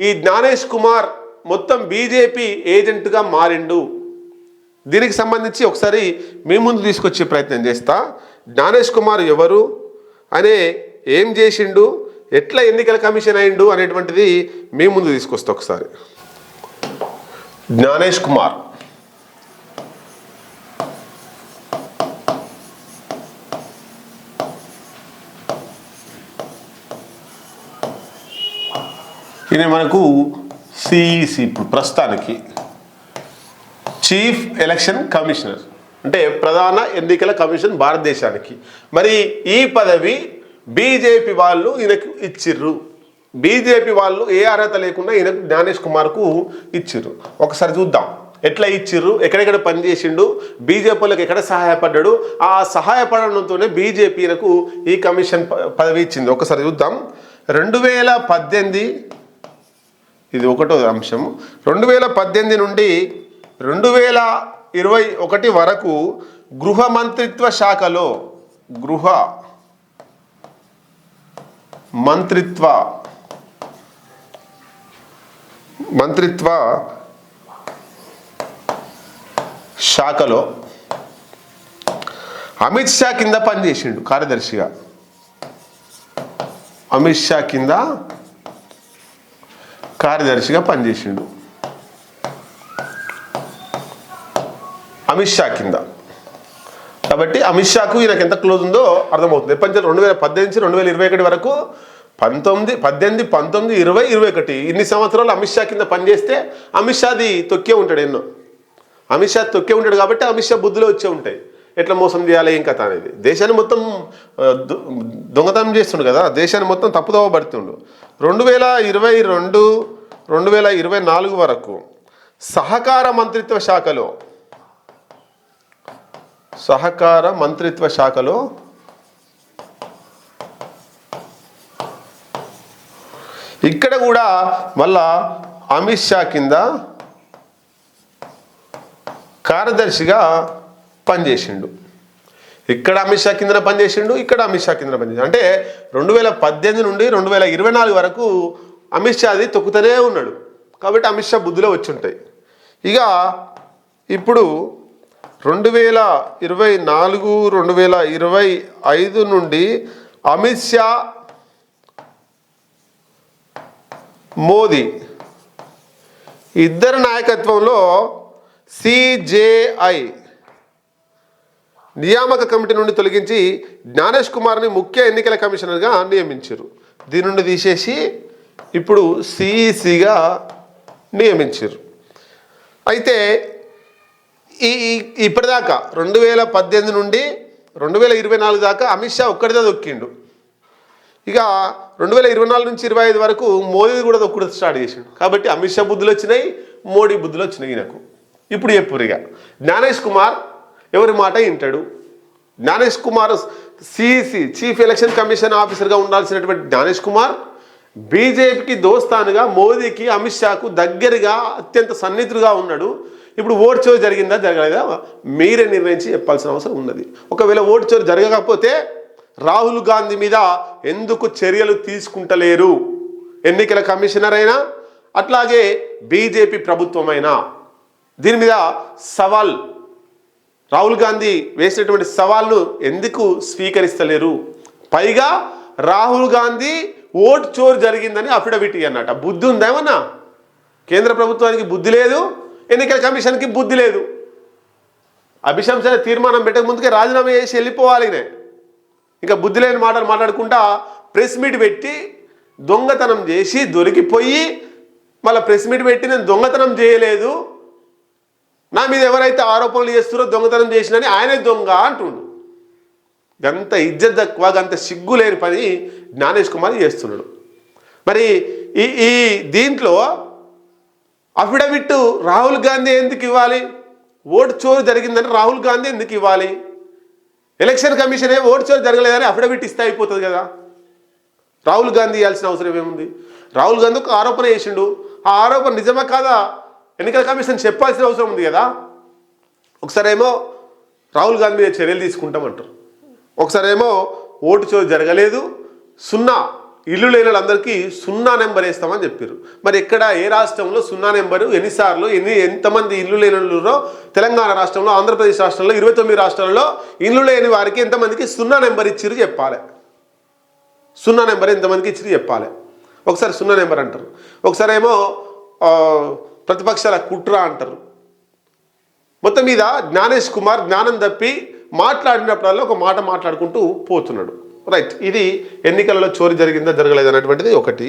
ఈ జ్ఞానేష్ కుమార్ మొత్తం బీజేపీ ఏజెంట్గా మారిండు. దీనికి సంబంధించి ఒకసారి మీ ముందు తీసుకొచ్చే ప్రయత్నం చేస్తా. జ్ఞానేష్ కుమార్ ఎవరు? అనే ఏం చేసిండు? ఎట్లా ఎన్నికల కమిషన్ అయిండు అనేటువంటిది మీ ముందు తీసుకొస్తా ఒకసారి. జ్ఞానేష్ కుమార్. ఈయన మనకు సిఈసి ఇప్పుడు ప్రస్తుతానికి చీఫ్ ఎలక్షన్ కమిషనర్ అంటే ప్రధాన ఎన్నికల కమిషన్ భారతదేశానికి. మరి ఈ పదవి బీజేపీ వాళ్ళు ఈయనకు ఇచ్చిర్రు. బీజేపీ వాళ్ళు ఏ అర్హత లేకుండా ఈయనకు జ్ఞానేష్ కుమార్కు ఇచ్చిర్రు. ఒకసారి చూద్దాం. ఎట్లా ఇచ్చిర్రు? ఎక్కడెక్కడ పనిచేసిండు? బీజేపీ వాళ్ళకి ఎక్కడ సహాయపడ్డాడు? ఆ సహాయపడడంతోనే బీజేపీలకు ఈ కమిషన్ ప- పదవి ఇచ్చింది. ఒకసారి చూద్దాం. రెండు వేల పద్దెనిమిది ఇది ఒకటో అంశం రెండు వేల పద్దెనిమిది నుండి రెండు వేల ఇరవై ఒకటి వరకు గృహ మంత్రిత్వ శాఖలో గృహ మంత్రిత్వ మంత్రిత్వ శాఖలో అమిత్ షా కింద పనిచేసిండు కార్యదర్శిగా. అమిత్ షా కింద కార్యదర్శిగా పనిచేసిండు. అమిత్ షా కింద. కాబట్టి అమిత్ షాకు ఈయనకు ఎంత క్లోజ్ ఉందో అర్థమవుతుంది. ఎప్పటి రెండు వేల పద్దెనిమిది నుంచి రెండు వేల ఇరవై ఒకటి వరకు పంతొమ్మిది పద్దెనిమిది పంతొమ్మిది ఇరవై ఇరవై ఒకటి ఇన్ని సంవత్సరాలు అమిత్ షా కింద పనిచేస్తే అమిత్ షాది తొక్కే ఉంటాడు ఎన్నో. అమిత్ షా తొక్కే ఉంటాడు కాబట్టి అమిత్ షా బుద్ధిలో వచ్చే ఉంటాయి. ఎట్లా మోసం చేయాలి ఏం కథ అనేది. దేశాన్ని మొత్తం దొ- దొంగతనం చేస్తుండు కదా దేశాన్ని మొత్తం తప్పుదోవ పడుతుండు రెండు వేల ఇరవై రెండు రెండు వేల ఇరవై నాలుగు వరకు సహకార మంత్రిత్వ శాఖలో సహకార మంత్రిత్వ శాఖలో ఇక్కడ కూడా మళ్ళా అమిత్ షా కింద కార్యదర్శిగా పనిచేసిండు. ఇక్కడ అమిత్ షా కింద పనిచేసిండు ఇక్కడ అమిత్ షా కింద పనిచేసిండు. అంటే రెండు వేల పద్దెనిమిది నుండి రెండు వేల ఇరవై నాలుగు వరకు అమిత్ షాది తొక్కుతూనే ఉన్నాడు. కాబట్టి అమిత్ షా బుద్ధిలో వచ్చుంటాయి. ఇక ఇప్పుడు రెండు వేల ఇరవై నాలుగు రెండు వేల ఇరవై ఐదు నుండి అమిత్ షా మోదీ ఇద్దరి నాయకత్వంలో సిజేఐ నియామక కమిటీ నుండి తొలగించి జ్ఞానేష్ కుమార్ని ముఖ్య ఎన్నికల కమిషనర్గా నియమించారు. దీని నుండి తీసేసి ఇప్పుడు సిఈసిగా నియమించారు. అయితే ఈ ఇప్పటిదాకా రెండు వేల పద్దెనిమిది నుండి రెండు వేల ఇరవై నాలుగు దాకా అమిత్ షా ఒక్కడిదే దొక్కిండు. ఇక రెండు వేల ఇరవై నాలుగు నుంచి ఇరవై ఐదు వరకు మోదీ కూడా దొక్కుడు స్టార్ట్ చేసిండు. కాబట్టి అమిత్ షా బుద్ధులు వచ్చినాయి మోడీ బుద్ధులు వచ్చినాయి ఈయనకు. ఇప్పుడు చెప్పురు ఇక జ్ఞానేష్ కుమార్ ఎవరి మాట వింటాడు? Gyanesh Kumar CEC chief election commission ఆఫీసర్గా ఉండాల్సినటువంటి జ్ఞానేష్ కుమార్ బీజేపీకి దోస్తానుగా మోదీకి అమిత్ షాకు దగ్గరగా అత్యంత సన్నిహితుడుగా ఉన్నాడు. ఇప్పుడు ఓటు చోరు జరిగిందా జరగలేదా? మీరే నిర్ణయించి చెప్పాల్సిన అవసరం ఉన్నది. ఒకవేళ ఓటు చోరు జరగకపోతే రాహుల్ గాంధీ మీద ఎందుకు చర్యలు తీసుకుంటలేరు? ఎన్నికల కమిషనర్ అయినా అట్లాగే బీజేపీ ప్రభుత్వమైనా? దీని మీద సవాల్ రాహుల్ గాంధీ వేసినటువంటి సవాళ్ళు ఎందుకు స్వీకరిస్తలేరు? పైగా రాహుల్ గాంధీ ఓటు చోరు జరిగిందని అఫిడవిట్ అన్నట బుద్ధి ఉందేమన్నా కేంద్ర ప్రభుత్వానికి బుద్ధి లేదు ఎన్నికల కమిషన్కి బుద్ధి లేదు. అభిశంసన తీర్మానం పెట్టక ముందుకే రాజీనామా చేసి వెళ్ళిపోవాలినే ఇంకా బుద్ధి లేని మాటలు మాట్లాడుకుంటా ప్రెస్ మీట్ పెట్టి దొంగతనం చేసి దొరికిపోయి మళ్ళీ ప్రెస్ మీట్ పెట్టి నేను దొంగతనం చేయలేదు. నా మీద ఎవరైతే ఆరోపణలు చేస్తారో దొంగతనం చేసినని ఆయనే దొంగ అంటుండు. గంత ఇజ్జత్ తక్కువ గంత సిగ్గు లేని పని జ్ఞానేష్ కుమార్ చేస్తున్నాడు. మరి ఈ ఈ దీంట్లో అఫిడవిట్ రాహుల్ గాంధీ ఎందుకు ఇవ్వాలి? ఓటు చోరు జరిగిందని రాహుల్ గాంధీ ఎందుకు ఇవ్వాలి? ఎలక్షన్ కమిషన్ ఏ ఓటు చోరు జరగలేదని అఫిడవిట్ ఇస్తే అయిపోతుంది కదా. రాహుల్ గాంధీ ఇవ్వాల్సిన అవసరం ఏముంది? రాహుల్ గాంధీ ఒక ఆరోపణ చేసిండు. ఆ ఆరోపణ నిజమా కాదా? ఎన్నికల కమిషన్ చెప్పాల్సిన అవసరం ఉంది కదా? ఒకసారి ఏమో రాహుల్ గాంధీ మీద చర్యలు తీసుకుంటామంటారు. ఒకసారి ఏమో ఓటు చోరు జరగలేదు సున్నా ఇల్లు లేని వాళ్ళందరికీ సున్నా నెంబర్ వేస్తామని చెప్పారు. మరి ఎక్కడ ఏ రాష్ట్రంలో సున్నా నెంబరు ఎన్నిసార్లు ఎన్ని ఎంతమంది ఇల్లు లేని తెలంగాణ రాష్ట్రంలో ఆంధ్రప్రదేశ్ రాష్ట్రంలో ఇరవై తొమ్మిది రాష్ట్రాల్లో ఇల్లు లేని వారికి ఎంతమందికి సున్నా నెంబర్ ఇచ్చిరు చెప్పాలి. సున్నా నెంబర్ ఎంతమందికి ఇచ్చిరు చెప్పాలి. ఒకసారి సున్నా నెంబర్ అంటారు. ఒకసారి ఏమో ప్రతిపక్షాల కుట్ర అంటారు. మొత్తం మీద జ్ఞానేష్ కుమార్ జ్ఞానం తప్పి మాట్లాడినప్పుడల్లా ఒక మాట మాట్లాడుకుంటూ పోతున్నాడు. రైట్ ఇది ఎన్నికలలో చోరీ జరిగిందా జరగలేదన్నటువంటిది ఒకటి.